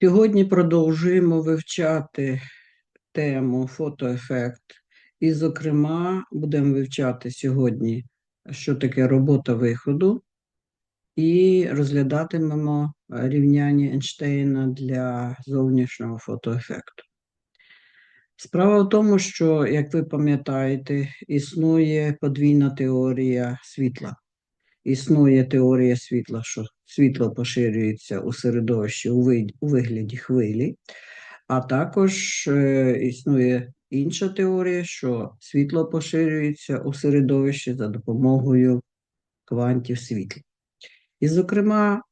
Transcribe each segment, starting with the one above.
Сьогодні продовжуємо вивчати тему фотоефект. І, зокрема, будемо вивчати сьогодні, що таке робота виходу, і розглядатимемо рівняння Ейнштейна для зовнішнього фотоефекту. Справа в тому, що, як ви пам'ятаєте, існує подвійна теорія світла. Існує теорія світла, що світло поширюється у середовищі у вигляді хвилі, а також е, існує інша теорія, що світло поширюється у середовищі за допомогою квантів світла. І, зокрема,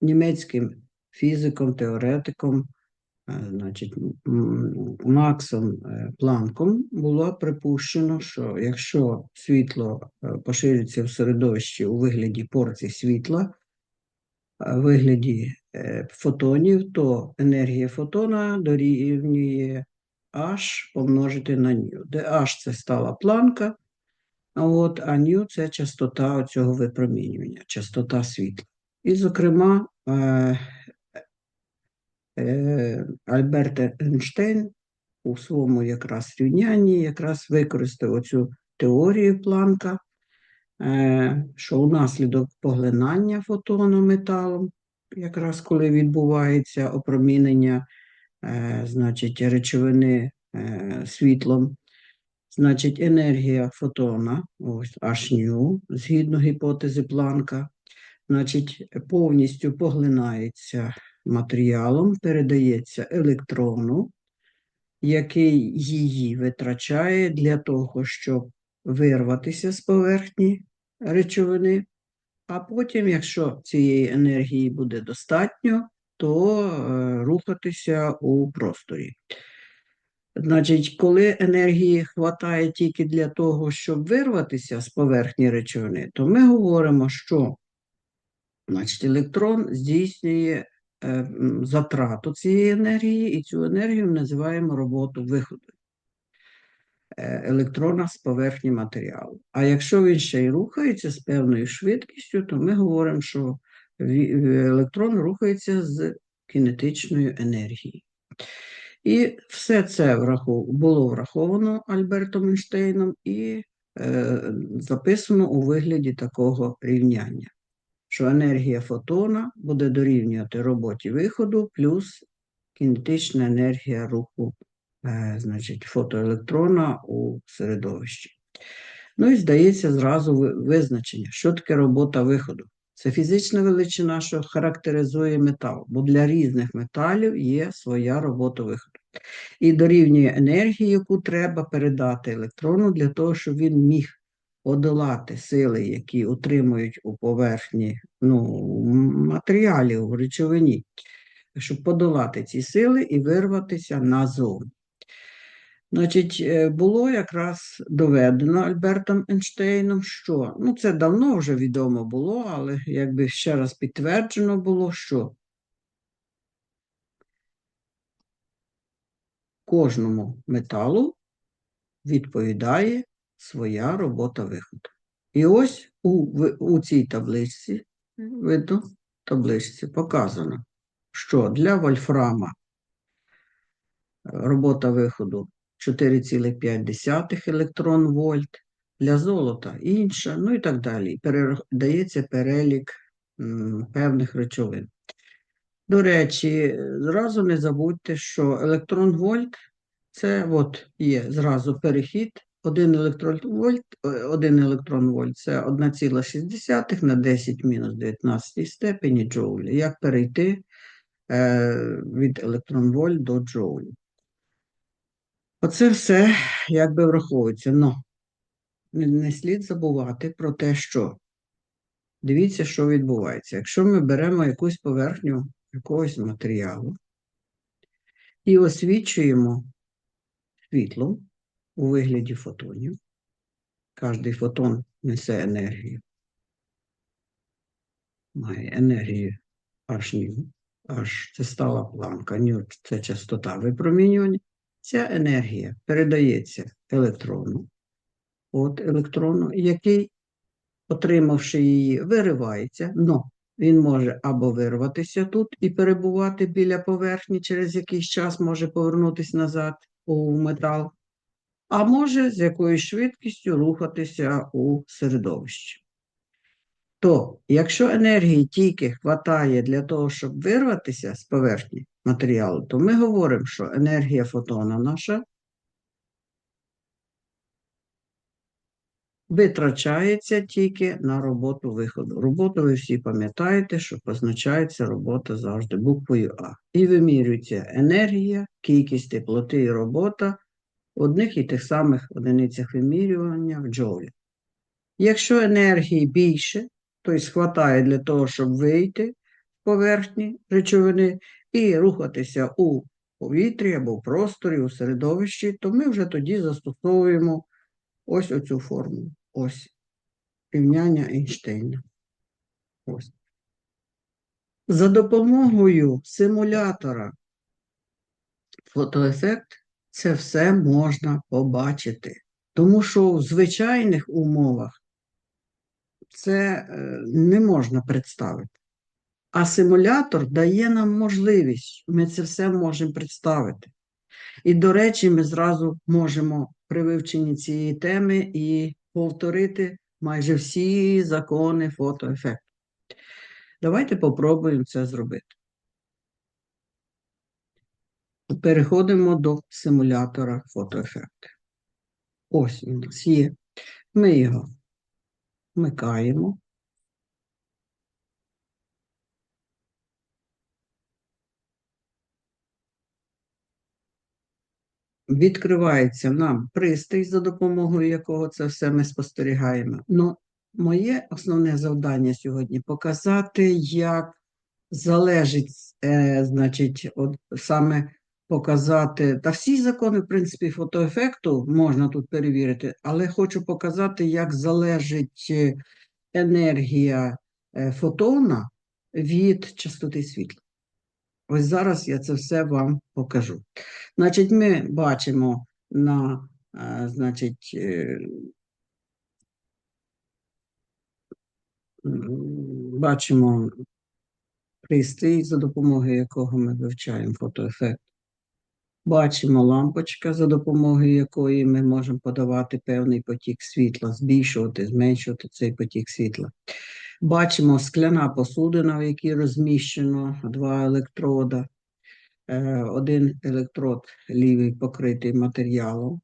німецьким фізиком, теоретиком, значить, Максом е, Планком було припущено, що якщо світло е, поширюється в середовищі у вигляді порцій світла, е, в вигляді е, фотонів, то енергія фотона дорівнює H помножити на ню, де H це стала планка, от а ню це частота цього випромінювання, частота світла. І, зокрема, е, е, Альберт Ейнштейн у своєму якраз рівнянні якраз використав оцю теорію Планка, е, що унаслідок поглинання фотону металом, якраз коли відбувається опромінення, е, значить, речовини е, світлом, значить, енергія фотона, ось H, згідно гіпотези Планка, значить, повністю поглинається матеріалом, передається електрону, який її витрачає для того, щоб вирватися з поверхні речовини, а потім, якщо цієї енергії буде достатньо, то е, рухатися у просторі. Значить, коли енергії хватає тільки для того, щоб вирватися з поверхні речовини, то ми говоримо, що значить, електрон здійснює затрату цієї енергії, і цю енергію називаємо роботу виходу е, електрона з поверхні матеріалу. А якщо він ще й рухається з певною швидкістю, то ми говоримо, що електрон рухається з кінетичною енергією. І все це було враховано Альбертом Ейнштейном і е, записано у вигляді такого рівняння, що енергія фотона буде дорівнювати роботі виходу плюс кінетична енергія руху е, значить, фотоелектрона у середовищі. Ну і здається зразу визначення, що таке робота виходу. Це фізична величина, що характеризує метал, бо для різних металів є своя робота виходу. І дорівнює енергії, яку треба передати електрону для того, щоб він міг подолати сили, які утримують у поверхні ну, матеріалів в речовині, щоб подолати ці сили і вирватися назовні. Значить, е, було якраз доведено Альбертом Ейнштейном, що ну це давно вже відомо було, але якби ще раз підтверджено було, що кожному металу відповідає своя робота виходу. І ось у, у цій табличці, видно, табличці показано, що для вольфрама е, робота виходу 4,5 електрон вольт, для золота інша, ну і так далі. І Передається перелік м, певних речовин. До речі, зразу не забудьте, що електрон вольт це от є зразу перехід. Один електрон вольт, е, один електрон вольт це 1,6 на 10 мінус 19 степені джоулі. Як перейти е, від електрон вольт до джоулі? Оце все якби враховується. Но не слід забувати про те, що дивіться, що відбувається. Якщо ми беремо якусь поверхню якогось матеріалу і освічуємо світлом у вигляді фотонів, кожний фотон несе енергію, має енергію H ню, H це стала планка, ню це частота випромінювання. Ця енергія передається електрону, от електрону, який, отримавши її, виривається, но Він може або вирватися тут і перебувати біля поверхні, через якийсь час може повернутися назад у метал, а може з якоюсь швидкістю рухатися у середовищі. То, якщо енергії тільки хватає для того, щоб вирватися з поверхні матеріалу, то ми говоримо, що енергія фотона наша витрачається тільки на роботу виходу. Роботу ви всі пам'ятаєте, що позначається робота завжди буквою А. І вимірюється енергія, кількість теплоти і робота одних і тих самих одиницях вимірювання в джоулі. Якщо енергії більше, то схватає для того, щоб вийти з поверхні речовини і рухатися у повітрі або в просторі, у середовищі, то ми вже тоді застосовуємо ось оцю формулу. Ось рівняння Ейнштейна. Ось. За допомогою симулятора фотоефект це все можна побачити. Тому що в звичайних умовах це е, не можна представити. А симулятор дає нам можливість, ми це все можемо представити. І, до речі, ми зразу можемо при вивченні цієї теми і повторити майже всі закони фотоефекту. Давайте попробуємо це зробити. Переходимо до симулятора фотоефекту. Ось у нас є. Ми його вмикаємо. Відкривається нам пристрій, за допомогою якого це все ми спостерігаємо. Ну, моє основне завдання сьогодні показати, як залежить, е, значить, от саме показати, та всі закони, в принципі, фотоефекту можна тут перевірити, але хочу показати, як залежить е, енергія е, фотона від частоти світла. Ось зараз я це все вам покажу. Значить, ми бачимо на, е, значить, бачимо пристрій, за допомогою якого ми вивчаємо фотоефект. Бачимо лампочка, за допомогою якої ми можемо подавати певний потік світла, збільшувати, зменшувати цей потік світла. Бачимо скляна посудина, в якій розміщено два електрода. Е, Один електрод лівий покритий матеріалом,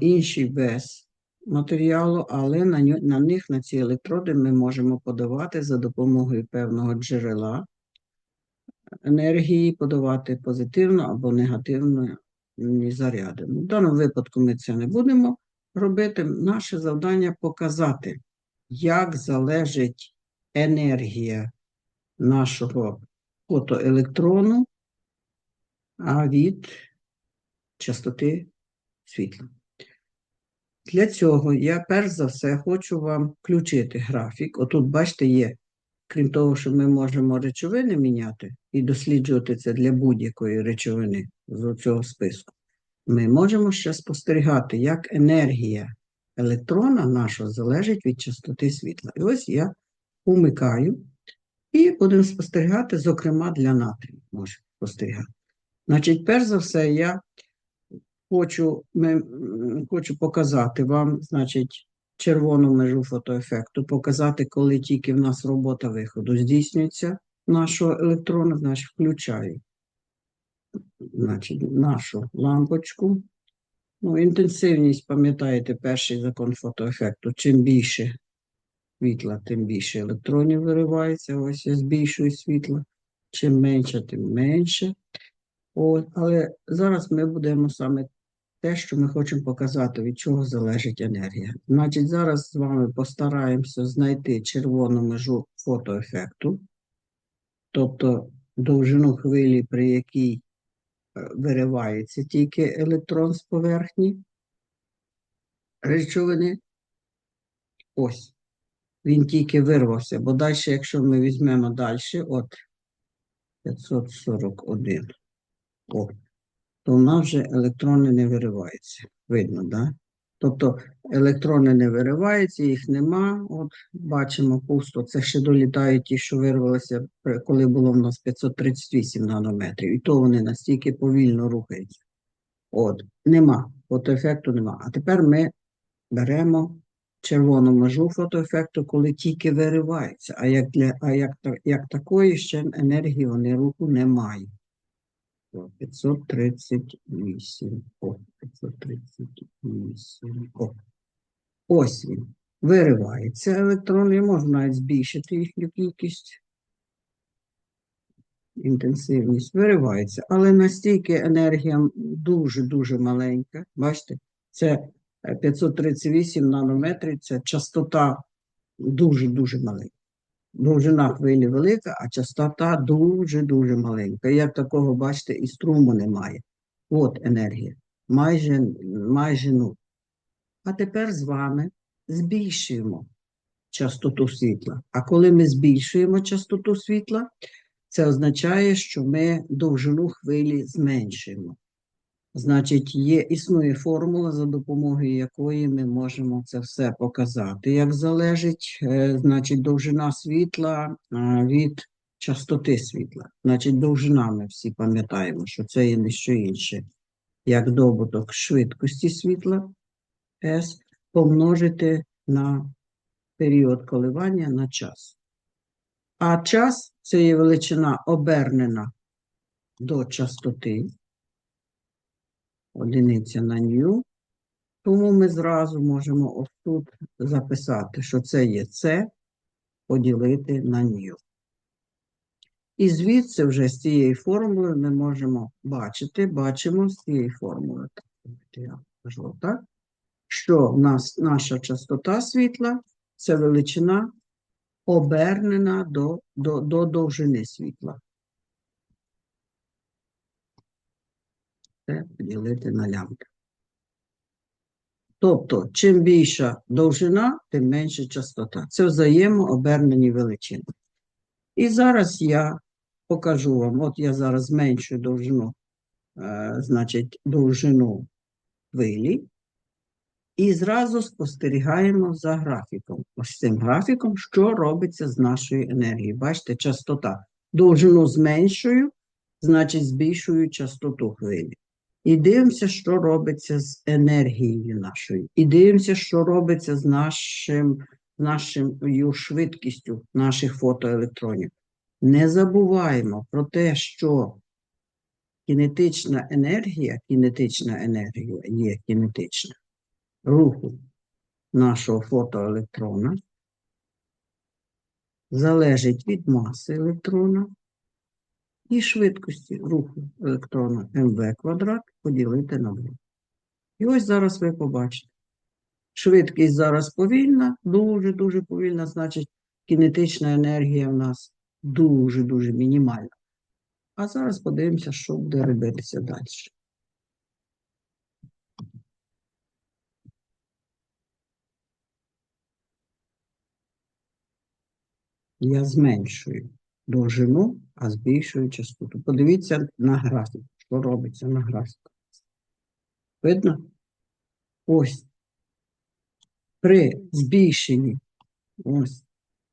інший без матеріалу, але на них, на ці електроди, ми можемо подавати за допомогою певного джерела енергії, подавати позитивно або негативно заряди. Ну, В даному випадку ми це не будемо робити. Наше завдання показати, як залежить енергія нашого фотоелектрону від частоти світла. Для цього я перш за все хочу вам включити графік. Отут, бачите, є, крім того, що ми можемо речовини міняти і досліджувати це для будь-якої речовини з цього списку. Ми можемо ще спостерігати, як енергія електрона нашого залежить від частоти світла. І ось я умикаю і будемо спостерігати, зокрема, для натрію можемо спостерігати. Значить, перш за все, я хочу, ми, хочу показати вам, значить, червону межу фотоефекту, показати, коли тільки в нас робота виходу здійснюється нашого електрона, значить, включаю значить, нашу лампочку. Ну, інтенсивність, пам'ятаєте, перший закон фотоефекту. Чим більше світла, тим більше електронів виривається. Ось я збільшую світло. Чим менше, тим менше. От, але зараз ми будемо саме те, що ми хочемо показати, від чого залежить енергія. Значить, зараз з вами постараємося знайти червону межу фотоефекту, тобто довжину хвилі, при якій е, виривається тільки електрон з поверхні речовини. Ось. Він тільки вирвався, бо далі, якщо ми візьмемо далі, от 541. О, то в вже електрони не вириваються. Видно, да? Тобто електрони не вириваються, їх нема. От бачимо пусто. Це ще долітають ті, що вирвалися, коли було в нас 538 нанометрів. І то вони настільки повільно рухаються. От, нема, фотоефекту нема. А тепер ми беремо червону межу фотоефекту, коли тільки виривається. А як, для, а як, як такої ще енергії вони руху не мають. О, 538. О, 538. О. Ось він. Виривається електрон, і можна навіть збільшити їхню кількість. Інтенсивність виривається, але настільки енергія дуже-дуже маленька. Бачите, це е, 538 нанометрів, це частота дуже-дуже маленька. Довжина хвилі велика, а частота дуже-дуже маленька. Як такого, бачите, і струму немає. От енергія. Майже, майже нуль. А тепер з вами збільшуємо частоту світла. А коли ми збільшуємо частоту світла, це означає, що ми довжину хвилі зменшуємо. Значить, є, існує формула, за допомогою якої ми можемо це все показати. Як залежить, е, значить, довжина світла е, від частоти світла. Значить, довжина ми всі пам'ятаємо, що це є не що інше, як добуток швидкості світла S помножити на період коливання на час. А час це є величина обернена до частоти, одиниця на ню. Тому ми зразу можемо ось тут записати, що це є С поділити на ню. І звідси вже з цієї формули ми можемо бачити, бачимо з цієї формули, я кажу, так, що в нас наша частота світла це величина обернена до, до, до довжини світла. Це поділити на лямбда. Тобто, чим більша довжина, тим менша частота. Це взаємообернені величини. І зараз я покажу вам, от я зараз зменшую довжину, е, значить, довжину хвилі, і зразу спостерігаємо за графіком. Ось цим графіком, що робиться з нашою енергією. Бачите, частота. Довжину зменшую, значить збільшую частоту хвилі. І дивимося, що робиться з енергією нашою. І дивимося, що робиться з нашим, нашою швидкістю наших фотоелектронів. Не забуваємо про те, що кінетична енергія, кінетична енергія є кінетична руху нашого фотоелектрона залежить від маси електрона і швидкості руху електрона МВ квадрат поділити на 2. І ось зараз ви побачите. Швидкість зараз повільна, дуже-дуже повільна, значить кінетична енергія в нас дуже-дуже мінімальна. А зараз подивимося, що буде робитися далі. Я зменшую довжину, а збільшую частоту. Подивіться на графік, що робиться на графіку. Видно? Ось. При збільшенні, ось,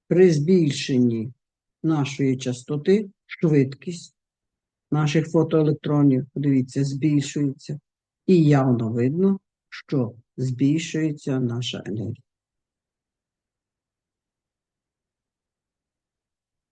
при збільшенні нашої частоти швидкість наших фотоелектронів, подивіться, збільшується. І явно видно, що збільшується наша енергія.